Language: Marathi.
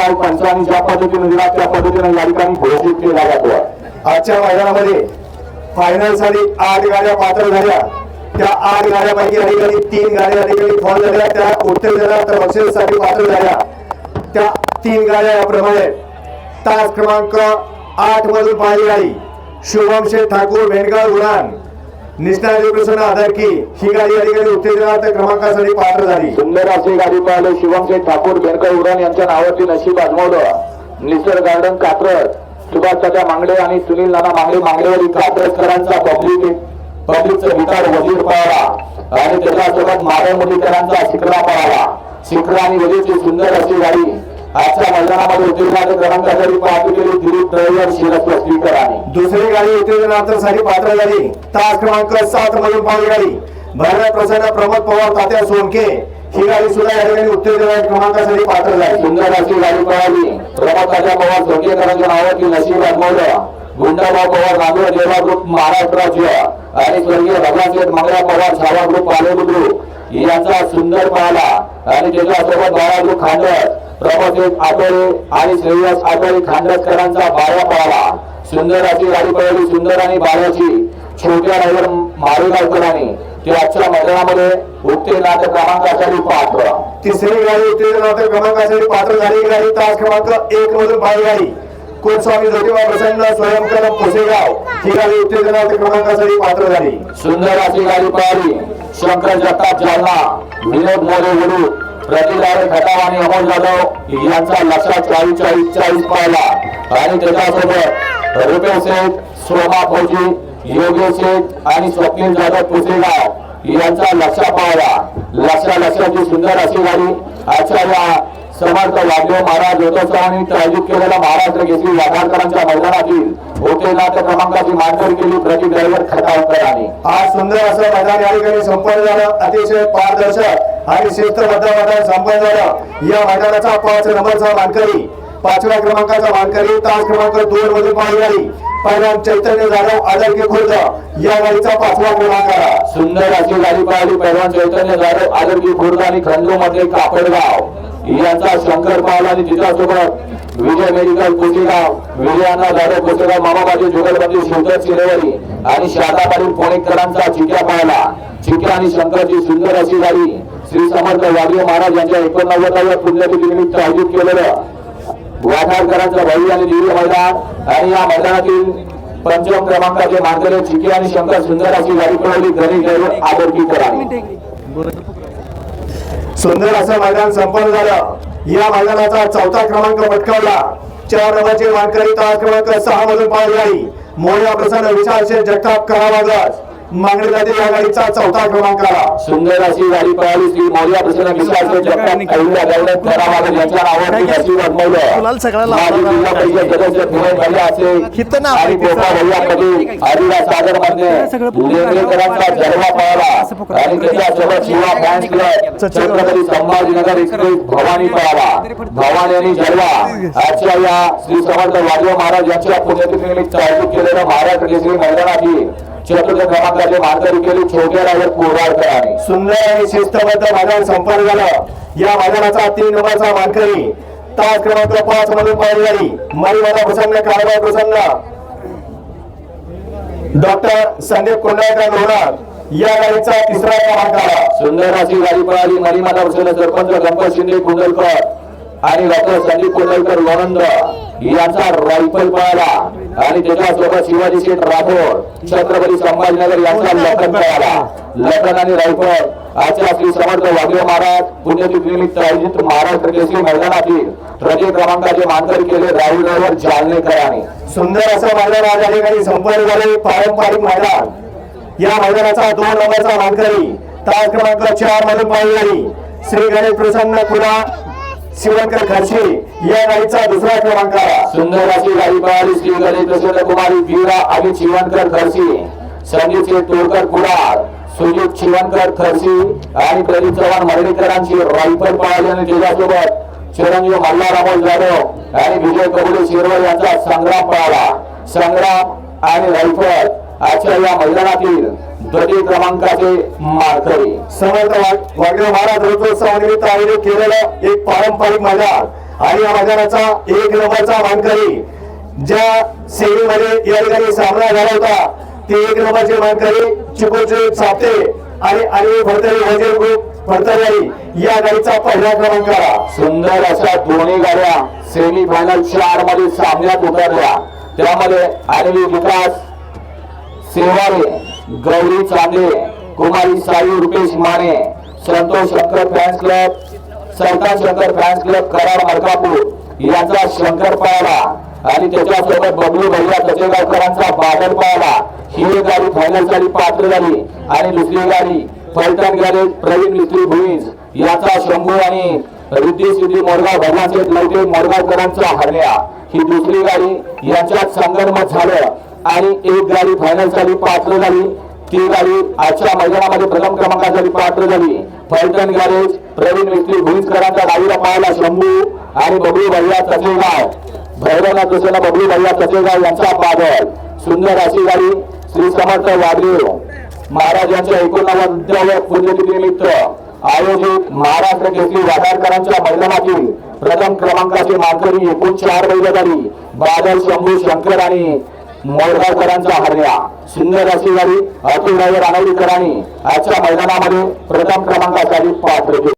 गायक पंचांनी ज्या पद्धतीने दिला त्या पद्धतीने या ठिकाणी घोषित केला जातो. आजच्या मैदानामध्ये फायनलसाठी आठ गाड्या पात्र झाल्या. त्या आठ गाड्यापैकी या ठिकाणी तीन गाड्या या ठिकाणी फॉल झाल्या. त्या उत्तर झाल्या तर बक्षीसाठी पात्र झाल्या. त्या तीन गाड्या याप्रमाणे तास क्रमांक आठ मधून पाहिली गाडी शुभम शेठ ठाकूर भेंडगाव उडान. निष्ठाजी आधार की ही गाडी या ठिकाणी उत्तेजनार्थ क्रमांकासाठी पात्र झाली. सुंदर अशी गाडी पाहिले. शिवमशेठ ठाकूर बेरकर उडान यांच्या नावाची नशीब आजमावलं निसर्ग गार्डन कात्रज सुभाष चाचा मांगडे आणि सुनील नाना मांगडे. मांगडेवरील कात्रजकरांचा पब्लिक पब्लिकचा विकार वजीर पळाला आणि त्याच्यासोबत माधव मुलीकरांचा शिखरा पळाला शिखरा आणि वजीरची सुंदर अशी गाडी आजच्या मैदानामध्ये उत्तेजनाच्या क्रमांकासाठी पाहती केली दिलीप ड्रायव्हर शिरस्व स्पीकरांनी दुसरी गाडी उत्तेजनार्थसाठी पात्र झाली तास क्रमांक सात मधून पाहिली गाडी. भरत प्रसन्न प्रमोद पवार तात्या सोनके. ही गाडी सुद्धा या ठिकाणी उत्तेजना क्रमांकासाठी पात्र झाली. सुंदर अशी गाडी पळाली. प्रभाताच्या पवार सोडकेकरांच्या नावाची नशीब आजमावलं गुंडाभाऊ पवार नांदेड जेवा ग्रुप महाराष्ट्र राज्य आणि स्वर्गीय भगवान मंगळा पवार छावा ग्रुप पाले बुद्रुक यांचा सुंदर पाहला आणि त्याच्यासोबत बाळा ग्रुप खांडस प्रभुदेव आटोळे आणि श्रेयस आटोळे खांडसकरांचा बाया पळाला सुंदर अशी गाडी पळवली. सुंदर आणि बाळाची छोट्या ड्रायव्हर मारेगावकरांनी ते आजच्या मैदानामध्ये उत्तेजनाथ क्रमांकासाठी पात्र. तिसरी गाडी उत्तेजनार्थ क्रमांकासाठी पात्र झाली गाडी तास क्रमांक एक मधून पाहिली गाडी कोटस्वामी ज्योतिबा प्रसन्न स्वयंकरम पोसेगाव. ही गाडी उत्तेजनार्थ क्रमांकासाठी पात्र झाली. सुंदर अशी गाडी पळाली शंकर जगताप जालना विनोद मोरे गुरु प्रतिदारे खटाव आणि अमोल जाधव यांचा लक्षात चाळीस चाळीस चाळीस पाहिला आणि त्याच्यासोबत रुपेश शेठ सोमा फौजी योगेश शेठ आणि स्वप्नील जाधव पुसेगाव यांचा लक्ष पाहिला लक्ष लक्षाची सुंदर अशी गाडी आजच्या या समर्थ वाघदेव महाराज योगोत्सवानी आयोजित केलेल्या महाराष्ट्र केसरी वाघाडकरांच्या मैदानातील होतेनाथ क्रमांकाची मांडणी केली. प्रति ड्रायव्हर खटावकरांनी आज सुंदर असं मैदान या ठिकाणी संपन्न झालं. अतिशय पारदर्शक आणि शिस्तबद्ध मैदान संपन्न झालं. या मैदानाचा पाच नंबरचा मानकरी पाचव्या क्रमांकाचा मानकरी तास क्रमांक दोन मधून पाहिली गाडी पहिला चैतन्य जाधव आदरकी खुर्द. या गाडीचा पाचवा क्रमांक. आला सुंदर अशी गाडी पाहिली. पैलवान चैतन्य जाधव आदरकी खुर्द आणि खंडू मध्ये कापडगाव. यांचा शंकर पाल आणि तिच्यासोबत विजय मेडिकल कुशीगाव विजयाना जाधव कुशीगाव मामाबाजी जुगलबंदी शंकर शिरेवरी आणि शादापाडी पुणेकरांचा चिक्या पाहिला. चिक्या आणि शंकरची सुंदर अशी गाडी श्री समर्थ वाघरे महाराज यांच्या एकोणनव्वदाव्या पुण्यतिथी निमित्त आयोजित केलेलं. वाठारकरांचं भव्य आणि दिव्य मैदान आणि या मैदानातील पंचम क्रमांकाचे मार्गदर्शक चिके आणि शंकर सुंदर अशी गाडी पळवली गणेश ड्रायव्हर आदरकीकरांनी सुंदर असं मैदान संपन्न झालं. या मैदानाचा चौथा क्रमांक पटकावला. चार नंबरची मानकरी तास क्रमांक सहा मधून पाहिली गाडी मोर्या प्रसन्न विशाल शेठ जगताप करावागस मागणी जाते या गाडीचा चौथा क्रमांक आला. सुंदर अशी गाडी पळाली श्री मोर्या प्रसन्न विश्वास जगताप अहिल्या गौरव करावागत यांच्या नावावरती नशीब आजमावलं गुलाल सगळ्याला माजी जिल्हा परिषद सदस्य पुणे भैया असेल हितं नाव आणि आहे गोपाळ त्याचं. भैया कधी आदिवास सागरमध्ये लेंगरेकरांचा जलवा पळाला. आणि त्याच्यासोबत Shiva fans club Chhatrapati Sambhajinagar express Bhavani पळाला. भवानी आणि जलवा आजच्या या श्री समर्थ वाजवा महाराज यांच्या पुण्यतिथीनिमित्त आयोजित केलेल्या महाराष्ट्र केसरी मैदानाची क्रमांकाचे मार्गदर्शन केले छोट्या सुंदर आणि शिस्तबद्ध मैदान संपन्न झालं. या मैदानाचा तीन नंबरचा मानकरी. तास क्रमांक पाच मधून पाहिली गाडी मरीवाला प्रसन्न कारभार प्रसन्न. डॉक्टर संदीप कोंडाळकर लोणार. या गाडीचा तिसरा क्रमांक आला सुंदर अशी गाडी पळाली. मरीमाता बसलेले सरपंच गणपत शिंदे कुंडलकर आणि डॉक्टर संदीप कुंडलकर लोणंद यांचा रायफल पळाला. आणि त्याच्यासोबत शिवाजी शेठ राठोड छत्रपती संभाजीनगर यांचा लखन पळाला. लखन आणि रायफल आजच्या श्री समर्थ वाघे महाराज पुण्यतिथी निमित्त आयोजित महाराष्ट्र केसरी मैदानातील रजे क्रमांकाचे मानकरी केले राहुल ड्रायव्हर जालनेकरांनी. सुंदर असं मैदान आज या ठिकाणी संपन्न झाले पारंपरिक मैदान. या मैदानाचा दोन नंबरचा मानकरी तास क्रमांक चारमध्ये पाहिली श्री गणेश प्रसन्न कुला शिवंकर खर्शी या गाडीचा दुसरा क्रमांक सुंदर अशी गाडी पळाली श्रीगणेश प्रसन्न कुमारी वीरा आणि शिवणकर खर्शी संदीप तोडकर कुडाळ सुजित शिवणकर खर्शी आणि प्रदीप चव्हाण मर्डेकरांची रायफल पळाली आणि त्याच्यासोबत चिरंजीव मल्हारामोल जाधव आणि विजय कबुले शिरवळ यांचा संग्राम पळाला. संग्राम आणि रायफल आजच्या या मैदानातील द्वितीय क्रमांकाचे मार्करी समर्थ वाघदेव महाराज रथोत्सवानिमित्त आयोजित केलेलं एक पारंपरिक मैदान आणि या मैदानाचा एक नंबरचा मानकरी ज्या सेवेमध्ये या ठिकाणी सामना झाला होता ते एक नंबरचे मानकरी चिकोचे साप्ते आणि आणि फडतरी वजीर ग्रुप फडतरी या गाडीचा पहिला क्रमांक आला सुंदर अशा दोन्ही गाड्या सेमी फायनल चारमध्ये सामन्यात उतरल्या. त्यामध्ये अनिल विकास सेवारे गौरी चांदे कुमारी Sai Rupesh Mane Santosh Shankar fans club Sardar Shankar fans club Karad Malkapur यांचा शंकर पाळला आणि त्याच्यासोबत बबलू भैया तसेगावकरांचा बादल पाळला ही एक गाडी फायनल झाली पात्र झाली आणि दुसरी गाडी फलटण गॅरेज प्रवीण मित्री भुईज याचा शंभू आणि रिद्धी सिद्धी मोरगाव भगवानचे लवटे मोरगावकरांचा हरण्या. ही दुसरी गाडी याच्यात संगणमत झालं. आणि एक गाडी फायनलसाठी पात्र झाली. ती गाडी आजच्या मैदानामध्ये प्रथम क्रमांकासाठी पात्र झाली. फलटण गॅरेज प्रवीण मिस्त्री भुईजकरांच्या गाडीला पाहायला शंभू आणि बबलू भैया तसेगाव. भैरवनाथ कृष्ण बबलू भैया तसेगाव यांचा बादल सुंदर अशी गाडी श्री समर्थ वाददेव महाराज यांच्या एकोणनव्वदव्या पुण्यतिथीनिमित्त आयोजित महाराष्ट्र केसरी वाघारकरांच्या मैदानातील प्रथम क्रमांकाचे मानकरी एकूण चार बैल झाली बादल शंभू शंकर आणि मोरगावकरांचा हरण्या. सुंदर अशी गाडी अतुल ड्रायव्हर आजच्या मैदानामध्ये प्रथम क्रमांकासाठी पात्र